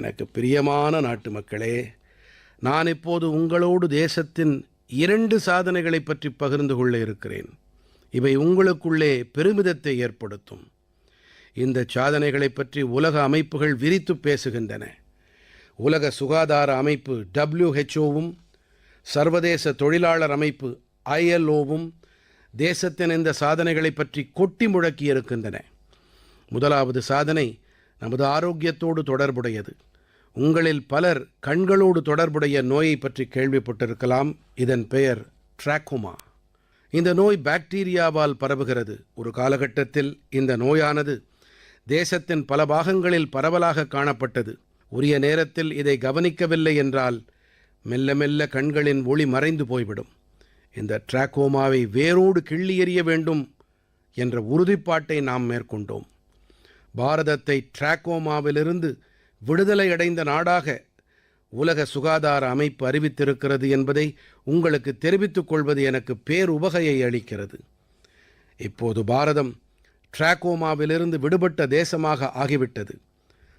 எனக்கு பிரியமான நாட்டு மக்களே நான் இப்போது உங்களோடு தேசத்தின் இரண்டு சாதனைகளைப் பற்றி பகிர்ந்து கொள்ள இருக்கிறேன். இவை உங்களுக்குள்ளே பெருமிதத்தை ஏற்படுத்தும். இந்த சாதனைகளைப் பற்றி உலக அமைப்புகள் விரித்துப் பேசுகின்றன. உலக சுகாதார அமைப்பு டபிள்யூஹெச்ஓவும் சர்வதேச தொழிலாளர் அமைப்பு ஐஎல்ஓவும் தேசத்தின் இந்த சாதனைகளைப் பற்றி கொட்டி முழக்கியிருக்கின்றன. முதலாவது சாதனை நமது ஆரோக்கியத்தோடு தொடர்புடையது. உங்களில் பலர் கண்களோடு தொடர்புடைய நோயை பற்றி கேள்விப்பட்டிருக்கலாம். இதன் பெயர் டிராக்குமா. இந்த நோய் பாக்டீரியாவால் பரவுகிறது. ஒரு காலகட்டத்தில் இந்த நோயானது தேசத்தின் பல பாகங்களில் பரவலாக காணப்பட்டது. உரிய நேரத்தில் இதை கவனிக்கவில்லை என்றால் மெல்ல மெல்ல கண்களின் ஒளி மறைந்து போய்விடும். இந்த டிராக்கோமாவை வேரோடு கிள்ளி எறிய வேண்டும் என்ற உறுதிப்பாட்டை நாம் மேற்கொண்டோம். பாரதத்தை டிராக்கோமாவிலிருந்து விடுதலை அடைந்த நாடாக உலக சுகாதார அமைப்பு அறிவித்திருக்கிறது என்பதை உங்களுக்கு தெரிவித்துக் கொள்வது எனக்கு பேருபகையை அளிக்கிறது. இப்போது பாரதம் டிராகோமாவிலிருந்து விடுபட்ட தேசமாக ஆகிவிட்டது.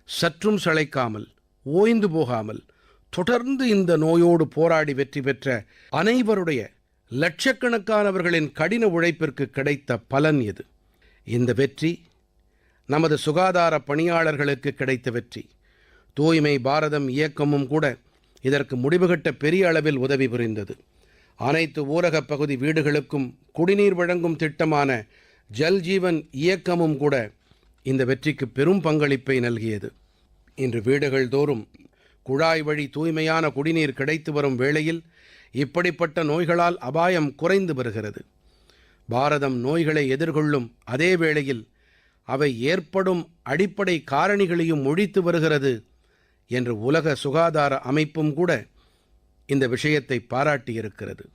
சற்றும் சளைக்காமல் ஓய்ந்து போகாமல் தொடர்ந்து இந்த நோயோடு போராடி வெற்றி பெற்ற அனைவருடைய லட்சக்கணக்கானவர்களின் கடின உழைப்பிற்கு கிடைத்த பலன் இது இந்த வெற்றி நமது சுகாதார பணியாளர்களுக்கு கிடைத்த வெற்றி. தூய்மை பாரதம் இயக்கமும் கூட இதற்கு முடிவுகட்ட பெரிய அளவில் உதவி புரிந்தது. அனைத்து ஊரகப் பகுதி வீடுகளுக்கும் குடிநீர் வழங்கும் திட்டமான ஜல் ஜீவன் இயக்கமும் கூட இந்த வெற்றிக்கு பெரும் பங்களிப்பை நல்கியது. இன்று வீடுகள் தோறும் குழாய் வழி தூய்மையான குடிநீர் கிடைத்து வரும் வேளையில் இப்படிப்பட்ட நோய்களால் அபாயம் குறைந்து வருகிறது. பாரதம் நோய்களை எதிர்கொள்ளும் அதே வேளையில் அவை ஏற்படும் அடிப்படை காரணிகளையும் ஒழித்து வருகிறது என்று உலக சுகாதார அமைப்பும் கூட இந்த விஷயத்தை பாராட்டியிருக்கிறது.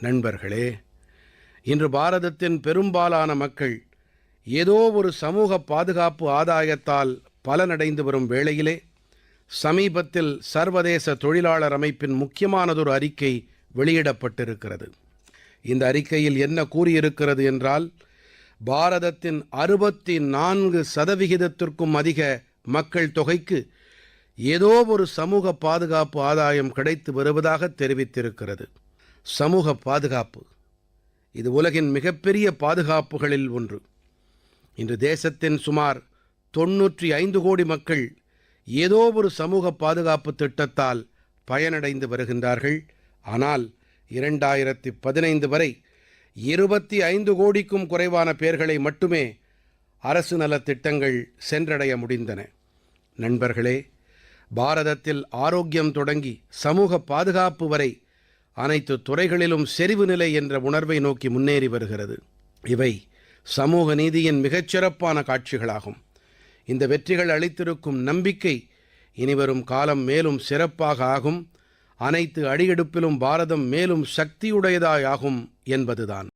நண்பர்களே இன்று பாரதத்தின் பெரும்பாலான மக்கள் ஏதோ ஒரு சமூக பாதுகாப்பு ஆதாயத்தால் பலனடைந்து வரும் வேளையிலே சமீபத்தில் சர்வதேச தொழிலாளர் அமைப்பின் முக்கியமானதொரு அறிக்கை வெளியிடப்பட்டிருக்கிறது. இந்த அறிக்கையில் என்ன கூறியிருக்கிறது என்றால் பாரதத்தின் அறுபத்தி நான்கு சதவிகிதத்திற்கும் அதிக மக்கள் தொகைக்கு ஏதோ ஒரு சமூக பாதுகாப்பு ஆதாயம் கிடைத்து வருவதாக தெரிவித்திருக்கிறது. சமூக பாதுகாப்பு. இது உலகின் மிகப்பெரிய பாதுகாப்புகளில் ஒன்று. இன்று தேசத்தின் சுமார் தொன்னூற்றி ஐந்து கோடி மக்கள் ஏதோ ஒரு சமூக பாதுகாப்பு திட்டத்தால் பயனடைந்து வருகின்றார்கள். ஆனால் இரண்டாயிரத்தி பதினைந்து வரை இருபத்தி ஐந்து கோடிக்கும் குறைவான பேர்களை மட்டுமே அரசு நலத்திட்டங்கள் சென்றடைய முடிந்தன. நண்பர்களே பாரதத்தில் ஆரோக்கியம் தொடங்கி சமூக பாதுகாப்பு வரை அனைத்து துறைகளிலும் செறிவு நிலை என்ற உணர்வை நோக்கி முன்னேறி வருகிறது. இவை சமூக நீதியின் மிகச்சிறப்பான காட்சிகளாகும். இந்த வெற்றிகள் அளித்திருக்கும் நம்பிக்கை இனிவரும் காலம் மேலும் சிறப்பாக ஆகும். அனைத்து அடியெடுப்பிலும் பாரதம் மேலும் சக்தியுடையதாயாகும் என்பதுதான்.